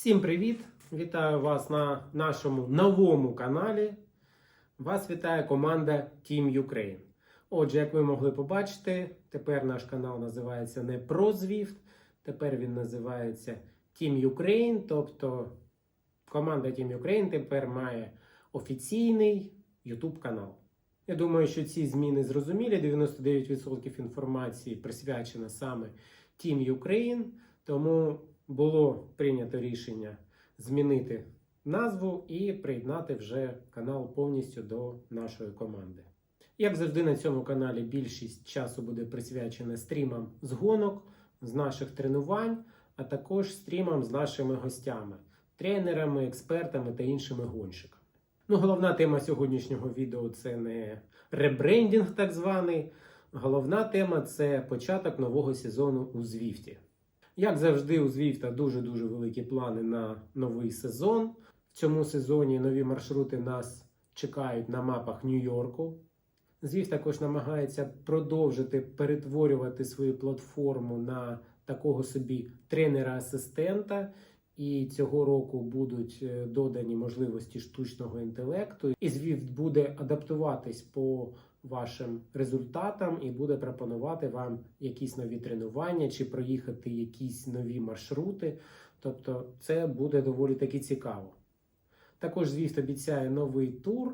Всім привіт! Вітаю вас на нашому новому каналі. Вас вітає команда Team Ukraine. Отже, як ви могли побачити, тепер наш канал називається не про тепер він називається Team Ukraine. Тобто команда Team Ukraine тепер має офіційний YouTube канал. Я думаю, що ці зміни зрозумілі. 99% інформації присвячена саме Team Ukraine, тому було прийнято рішення змінити назву і приєднати вже канал повністю до нашої команди. Як завжди, на цьому каналі більшість часу буде присвячена стрімам з гонок, з наших тренувань, а також стрімам з нашими гостями, тренерами, експертами та іншими гонщиками. Ну, головна тема сьогоднішнього відео це не ребрендінг, так званий. Головна тема це початок нового сезону у Звіфті. Як завжди, у Звіфта дуже-дуже великі плани на новий сезон. В цьому сезоні нові маршрути нас чекають на мапах Нью-Йорку. Звіфт також намагається продовжити перетворювати свою платформу на такого собі тренера-асистента. І цього року будуть е, додані можливості штучного інтелекту. І Zwift буде адаптуватись по вашим результатам і буде пропонувати вам якісь нові тренування чи проїхати якісь нові маршрути. Тобто, це буде доволі таки цікаво. Також Zwift обіцяє новий тур,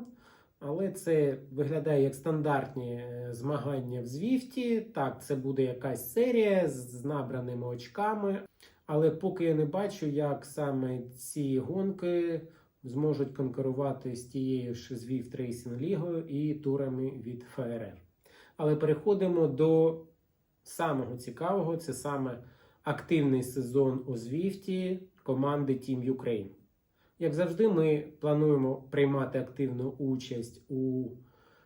але це виглядає як стандартні е, змагання в Звіфті. Так, це буде якась серія з набраними очками. Але поки я не бачу, як саме ці гонки зможуть конкурувати з тією ж Zwift Racing Лігою і турами від ФРР. Але переходимо до самого цікавого: це саме активний сезон у Звіфті команди Team Ukraine. Як завжди, ми плануємо приймати активну участь у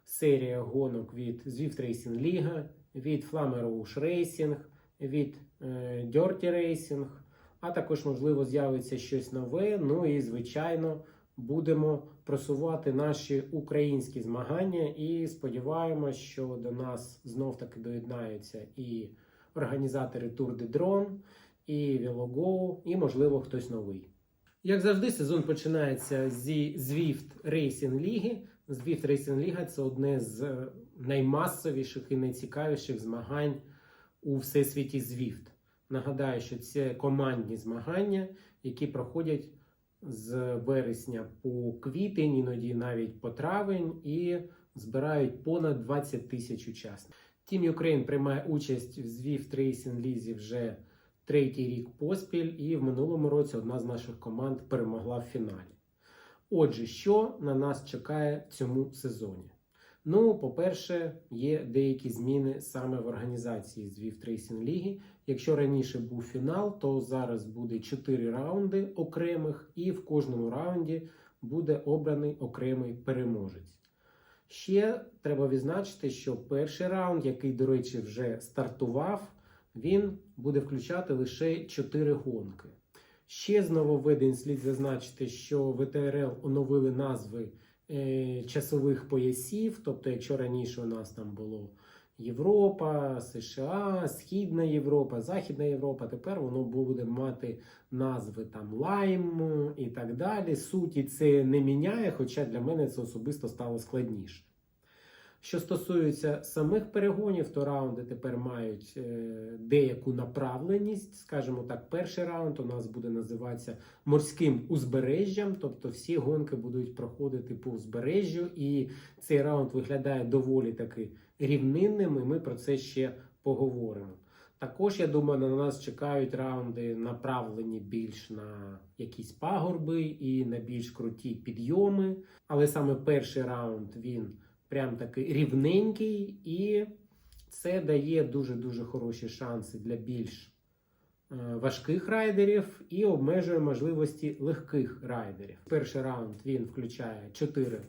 серіях гонок від Zwift Racing Liga, від Flamme Rouge Racing, від е, Dirty Racing, а також, можливо, з'явиться щось нове. Ну і, звичайно, будемо просувати наші українські змагання і сподіваємось, що до нас знов таки доєднаються і організатори Tour de Drone, і VeloGo, і, можливо, хтось новий. Як завжди, сезон починається зі Zwift Racing Ліги. Zwift Racing Ліга це одне з е, наймасовіших і найцікавіших змагань у всесвіті Zwift. Нагадаю, що це командні змагання, які проходять з вересня по квітень, іноді навіть по травень, і збирають понад 20 тисяч учасників. Team Ukraine приймає участь в Zwift Racing Лізі вже третій рік поспіль, і в минулому році одна з наших команд перемогла в фіналі. Отже, що на нас чекає в цьому сезоні? Ну, по-перше, є деякі зміни саме в організації Zwift Racing Ліги. Якщо раніше був фінал, то зараз буде 4 раунди окремих, і в кожному раунді буде обраний окремий переможець. Ще треба відзначити, що перший раунд, який, до речі, вже стартував, він буде включати лише 4 гонки. Ще з нововведень слід зазначити, що ВТРЛ оновили назви часових поясів. Тобто, якщо раніше у нас там було Європа, США, Східна Європа, Західна Європа, тепер воно буде мати назви там Лайм і так далі. Суті це не міняє, хоча для мене це особисто стало складніше. Що стосується самих перегонів, то раунди тепер мають е, деяку направленість. Скажімо так, перший раунд у нас буде називатися морським узбережжям, тобто всі гонки будуть проходити по узбережжю, і цей раунд виглядає доволі таки рівнинним, і ми про це ще поговоримо. Також, я думаю, на нас чекають раунди, направлені більш на якісь пагорби і на більш круті підйоми. Але саме перший раунд він прям такий рівненький, і це дає дуже-дуже хороші шанси для більш е, важких райдерів і обмежує можливості легких райдерів. Перший раунд він включає 4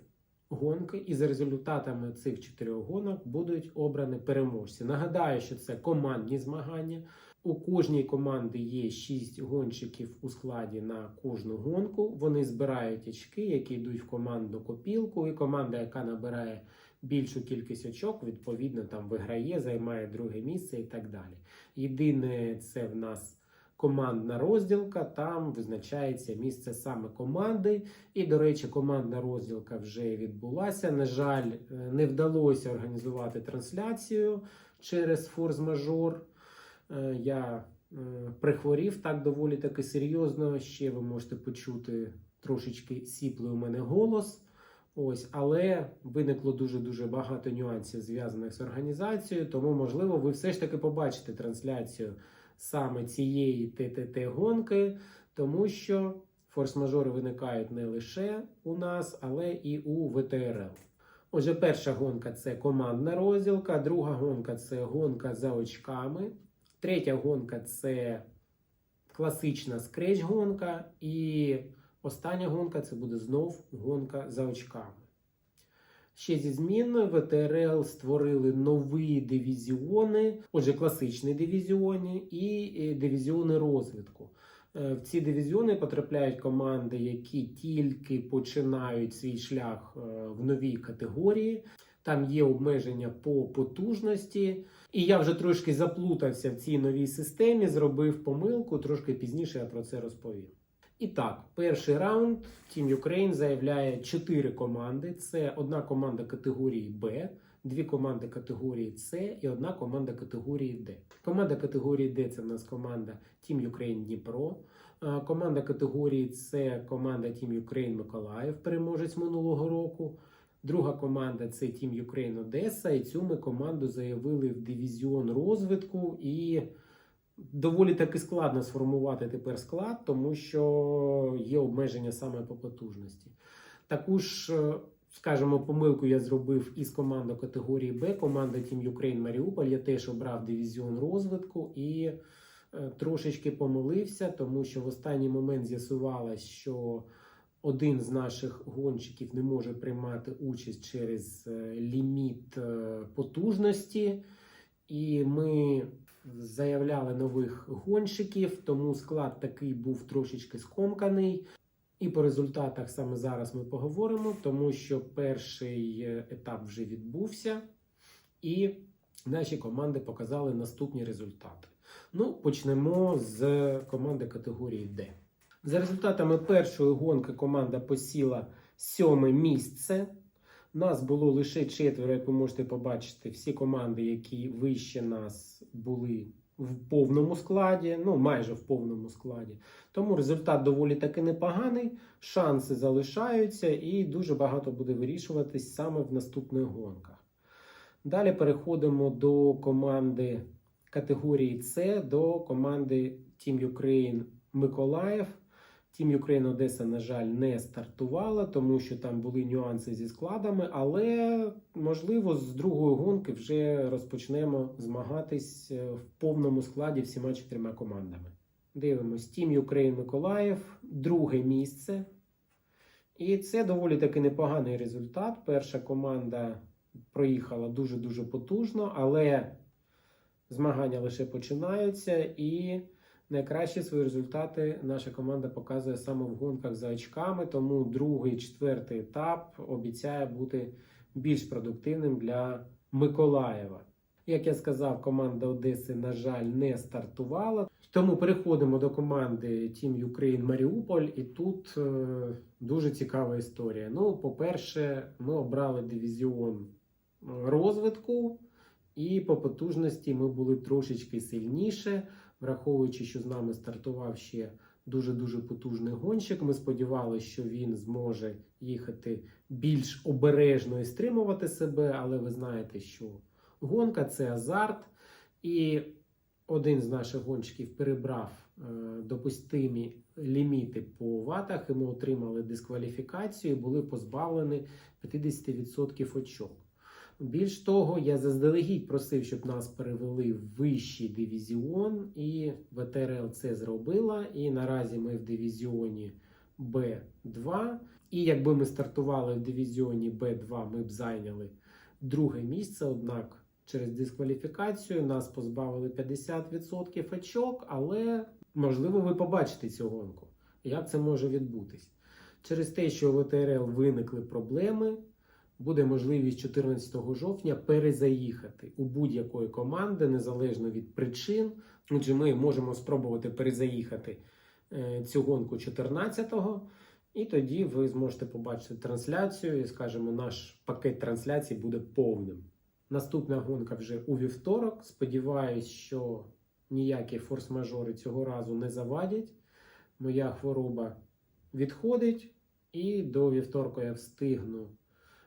гонки, і за результатами цих чотирьох гонок будуть обрані переможці. Нагадаю, що це командні змагання. У кожній команди є 6 гонщиків у складі на кожну гонку. Вони збирають очки, які йдуть в командну копілку, і команда, яка набирає більшу кількість очок, відповідно там виграє, займає друге місце і так далі. Єдине, це в нас командна розділка, там визначається місце саме команди. І, до речі, командна розділка вже відбулася. На жаль, е, не вдалося організувати трансляцію через форс-мажор. Е, Я е, прихворів так доволі таки серйозно. Ще ви можете почути трошечки сіплий у мене голос. Ось, але виникло дуже дуже багато нюансів зв'язаних з організацією. Тому, можливо, ви все ж таки побачите трансляцію саме цієї ТТТ гонки, тому що форс-мажори виникають не лише у нас, але і у ВТРЛ. Отже, перша гонка це командна розділка, друга гонка це гонка за очками, третя гонка це класична скреч-гонка, і остання гонка це буде знов гонка за очками. Ще зі змін ВТРЛ створили нові дивізіони, отже, класичні дивізіони і дивізіони розвитку. Е, В ці дивізіони потрапляють команди, які тільки починають свій шлях е, в новій категорії. Там є обмеження по потужності. І я вже трошки заплутався в цій новій системі, зробив помилку, трошки пізніше я про це розповім. І так, перший раунд Team Ukraine заявляє чотири команди: це одна команда категорії Б, дві команди категорії С і одна команда категорії Д. Команда категорії Д це в нас команда Team Ukraine Дніпро. Е, Команда категорії С команда Team Ukraine Миколаїв, переможець минулого року. Друга команда це Team Ukraine Одеса. І цю ми команду заявили в дивізіон розвитку. І доволі таки складно сформувати тепер склад, тому що є обмеження саме по потужності. Таку ж, е, скажімо, помилку я зробив із командою категорії Б, команда Team Ukraine Маріуполь. Я теж обрав дивізіон розвитку і е, трошечки помилився, тому що в останній момент з'ясувалось, що один з наших гонщиків не може приймати участь через е, ліміт е, потужності, і ми заявляли нових гонщиків, тому склад такий був трошечки скомканий. І по результатах саме зараз ми поговоримо, тому що перший е, етап вже відбувся, і наші команди показали наступні результати. Ну, почнемо з команди категорії D. За результатами першої гонки команда посіла сьоме місце. Нас було лише четверо, як ви можете побачити, всі команди, які вище нас були в повному складі, ну майже в повному складі. Тому результат доволі таки непоганий, шанси залишаються і дуже багато буде вирішуватись саме в наступних гонках. Далі переходимо до команди категорії С, до команди Team Ukraine Миколаїв. Team Ukraine Одеса, на жаль, не стартувала, тому що там були нюанси зі складами, але можливо з другої гонки вже розпочнемо змагатись е, в повному складі всіма чотирма командами. Дивимось, Team Ukraine Миколаїв, друге місце. І це доволі таки непоганий результат. Перша команда проїхала дуже-дуже потужно, але змагання лише починаються і. Найкращі свої результати наша команда показує саме в гонках за очками, тому другий, четвертий етап обіцяє бути більш продуктивним для Миколаєва. Як я сказав, команда Одеси, на жаль, не стартувала. Тому переходимо до команди Team Ukraine Маріуполь, і тут е, дуже цікава історія. Ну, по-перше, ми обрали дивізіон розвитку, і по потужності ми були трошечки сильніше враховуючи, що з нами стартував ще дуже-дуже потужний гонщик. Ми сподівалися, що він зможе їхати більш обережно і стримувати себе, але ви знаєте, що гонка це азарт, і один з наших гонщиків перебрав е, допустимі ліміти по ватах, і ми отримали дискваліфікацію і були позбавлені 50% очок. Більш того, я заздалегідь просив, щоб нас перевели в вищий дивізіон, і ВТРЛ це зробила. І наразі ми в дивізіоні Б2. І якби ми стартували в дивізіоні Б2, ми б зайняли друге місце. Однак через дискваліфікацію нас позбавили 50% очок, але можливо ви побачите цю гонку. Як це може відбутись? Через те, що у ВТРЛ виникли проблеми буде можливість 14 жовтня перезаїхати у будь-якої команди, незалежно від причин. Отже, ми можемо спробувати перезаїхати е, цю гонку 14-го, і тоді ви зможете побачити трансляцію, і скажімо, наш пакет трансляцій буде повним. Наступна гонка вже у вівторок. Сподіваюсь, що ніякі форс-мажори цього разу не завадять. Моя хвороба відходить, і до вівторка я встигну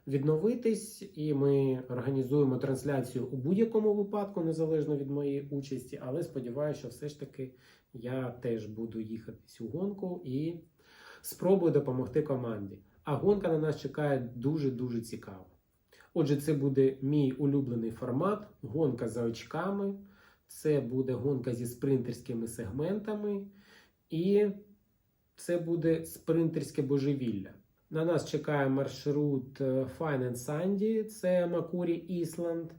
відновитись, і ми організуємо трансляцію у будь-якому випадку, незалежно від моєї участі. Але сподіваюся, що все ж таки я теж буду їхати цю гонку і спробую допомогти команді. А гонка на нас чекає дуже дуже цікаво. Отже, це буде мій улюблений формат, гонка за очками. Це буде гонка зі спринтерськими сегментами, і це буде спринтерське божевілля. На нас чекає маршрут е, Fine and Sandy, це Макурі Ісланд.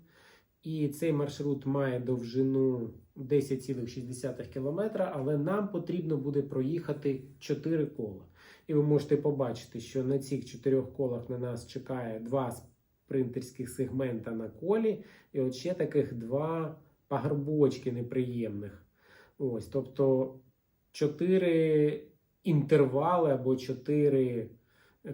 І цей маршрут має довжину 10,6 км, але нам потрібно буде проїхати 4 кола. І ви можете побачити, що на цих 4 колах на нас чекає два спринтерських сегмента на колі, і от ще таких два пагорбочки неприємних. Ось, тобто 4 інтервали або 4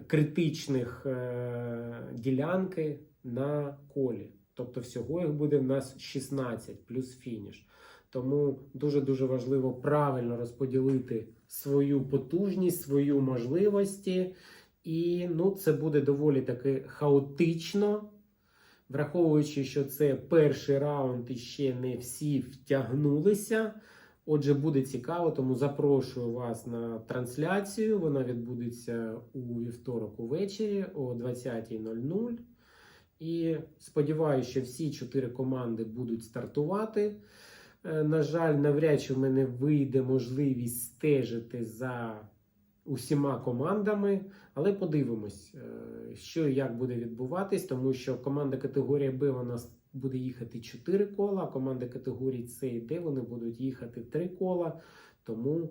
критичних е, ділянки на колі. Тобто всього їх буде в нас 16 плюс фініш. Тому дуже-дуже важливо правильно розподілити свою потужність, свою можливості. І ну, це буде доволі таки хаотично, враховуючи, що це перший раунд і ще не всі втягнулися. Отже, буде цікаво, тому запрошую вас на трансляцію. Вона відбудеться у вівторок увечері о 20.00. І сподіваюся, що всі чотири команди будуть стартувати. Е, На жаль, навряд чи в мене вийде можливість стежити за усіма командами, але подивимось, е, що і як буде відбуватись, тому що команда категорія Б вона буде їхати 4 кола, а команда категорії С і Д вони будуть їхати 3 кола. Тому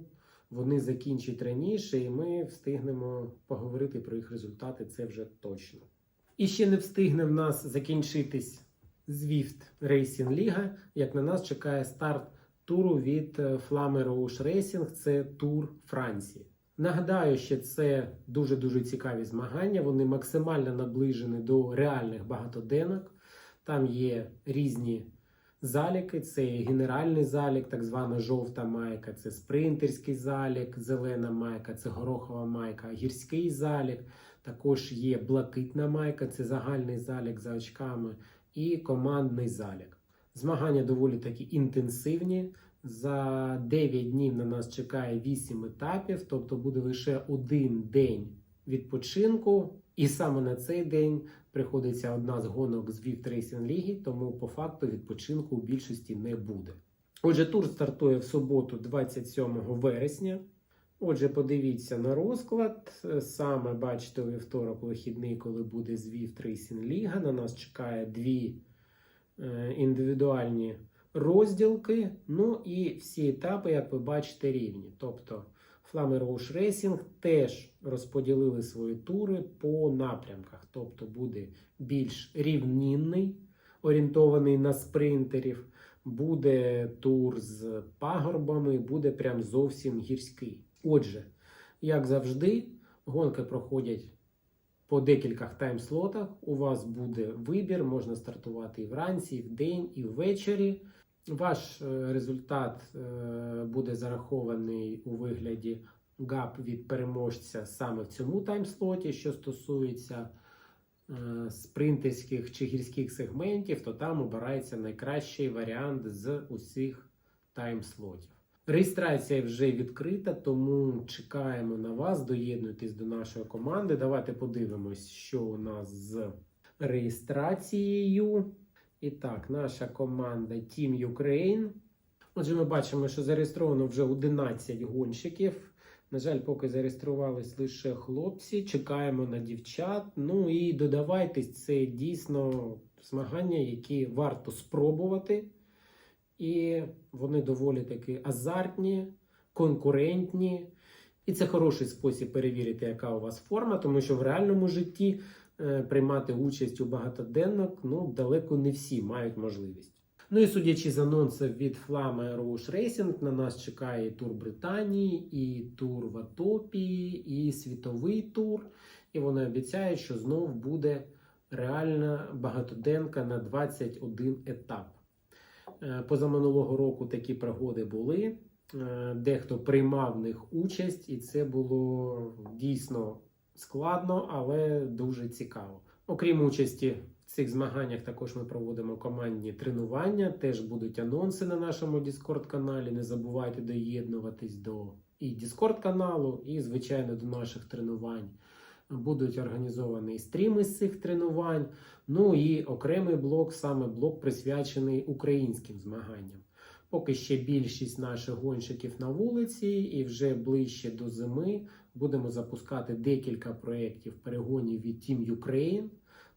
вони закінчать раніше, і ми встигнемо поговорити про їх результати. Це вже точно. І ще не встигне в нас закінчитись Zwift Racing Liga, як на нас чекає старт туру від е, Flamme Rouge Racing, це тур Франції. Нагадаю, що це дуже-дуже цікаві змагання. Вони максимально наближені до реальних багатоденок. Там є різні заліки. Це генеральний залік, так звана жовта майка, це спринтерський залік, зелена майка, це горохова майка, гірський залік. Також є блакитна майка, це загальний залік за очками, і командний залік. Змагання доволі таки інтенсивні. За 9 днів на нас чекає 8 етапів, тобто буде лише один день відпочинку. І саме на цей день приходиться одна з гонок з Vift Racing Ліги, тому по факту відпочинку у більшості не буде. Отже, тур стартує в суботу, 27 вересня. Отже, подивіться на розклад. Саме бачите у вівторок вихідний, коли буде Zwift Racing Ліга. На нас чекає дві е, індивідуальні розділки. Ну і всі етапи, як ви бачите, рівні. Тобто Rouge Racing теж розподілили свої тури по напрямках. Тобто буде більш рівнінний, орієнтований на спринтерів. Буде тур з пагорбами, буде прям зовсім гірський. Отже, як завжди, гонки проходять по декількох таймслотах. У вас буде вибір, можна стартувати і вранці, і вдень, і ввечері. Ваш е, результат е, буде зарахований у вигляді гап від переможця саме в цьому таймслоті. Що стосується е, спринтерських чи гірських сегментів, то там обирається найкращий варіант з усіх таймслотів. Реєстрація вже відкрита, тому чекаємо на вас. Доєднуйтесь до нашої команди. Давайте подивимось, що у нас з реєстрацією. І так, наша команда Team Ukraine. Отже, ми бачимо, що зареєстровано вже 11 гонщиків. На жаль, поки зареєструвались лише хлопці. Чекаємо на дівчат. Ну і додавайтесь, це дійсно змагання, які варто спробувати. І вони доволі таки азартні, конкурентні. І це хороший спосіб перевірити, яка у вас форма, тому що в реальному житті приймати участь у багатоденнок, ну далеко не всі мають можливість. Ну і судячи з анонсів від Flame Rouge Racing, на нас чекає тур Британії, і тур в Атопії, і світовий тур. І вони обіцяють, що знов буде реальна багатоденка на 21 етап. Е, Позаминулого року такі пригоди були. Е, Дехто приймав в них участь, і це було дійсно складно, але дуже цікаво. Окрім участі в цих змаганнях, також ми проводимо командні тренування. Теж будуть анонси на нашому Discord каналі. Не забувайте доєднуватись до і Discord каналу, і, звичайно, до наших тренувань. Будуть організовані стріми з цих тренувань. Ну і окремий блок, саме блок присвячений українським змаганням. Поки ще більшість наших гонщиків на вулиці, і вже ближче до зими будемо запускати декілька проєктів перегонів від Team Ukraine.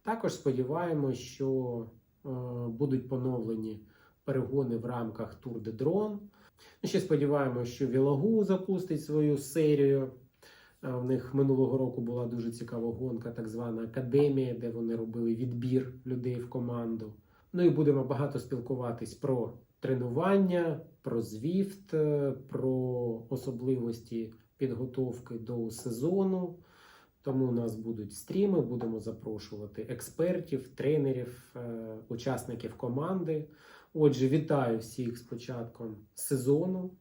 Також сподіваємось, що е, будуть поновлені перегони в рамках Tour de Drone. Ми ще сподіваємось, що Вілагу запустить свою серію. Е, В них минулого року була дуже цікава гонка, так звана академія, де вони робили відбір людей в команду. Ну і будемо багато спілкуватись про тренування, про Zwift, е, про особливості підготовки до сезону. Тому у нас будуть стріми, будемо запрошувати експертів, тренерів, е, учасників команди. Отже, вітаю всіх з початком сезону.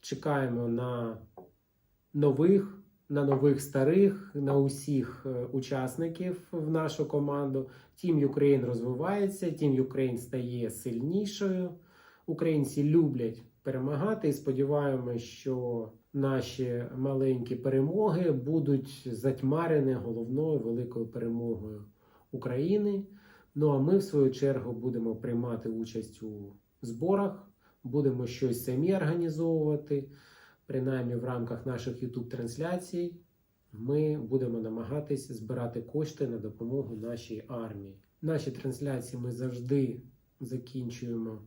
Чекаємо на нових, на нових старих, на усіх е, учасників в нашу команду. Team Ukraine розвивається, Team Ukraine стає сильнішою. Українці люблять перемагати і сподіваємося, що наші маленькі перемоги будуть затьмарені головною великою перемогою України. Ну а ми, в свою чергу, будемо приймати участь у зборах, будемо щось самі організовувати. Принаймні в рамках наших youtube трансляцій ми будемо намагатись збирати кошти на допомогу нашій армії. Наші трансляції ми завжди закінчуємо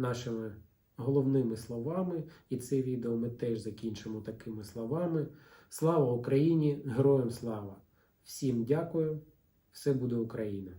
нашими головними словами, і це відео ми теж закінчимо такими словами. Слава Україні! Героям слава! Всім дякую! Все буде Україна!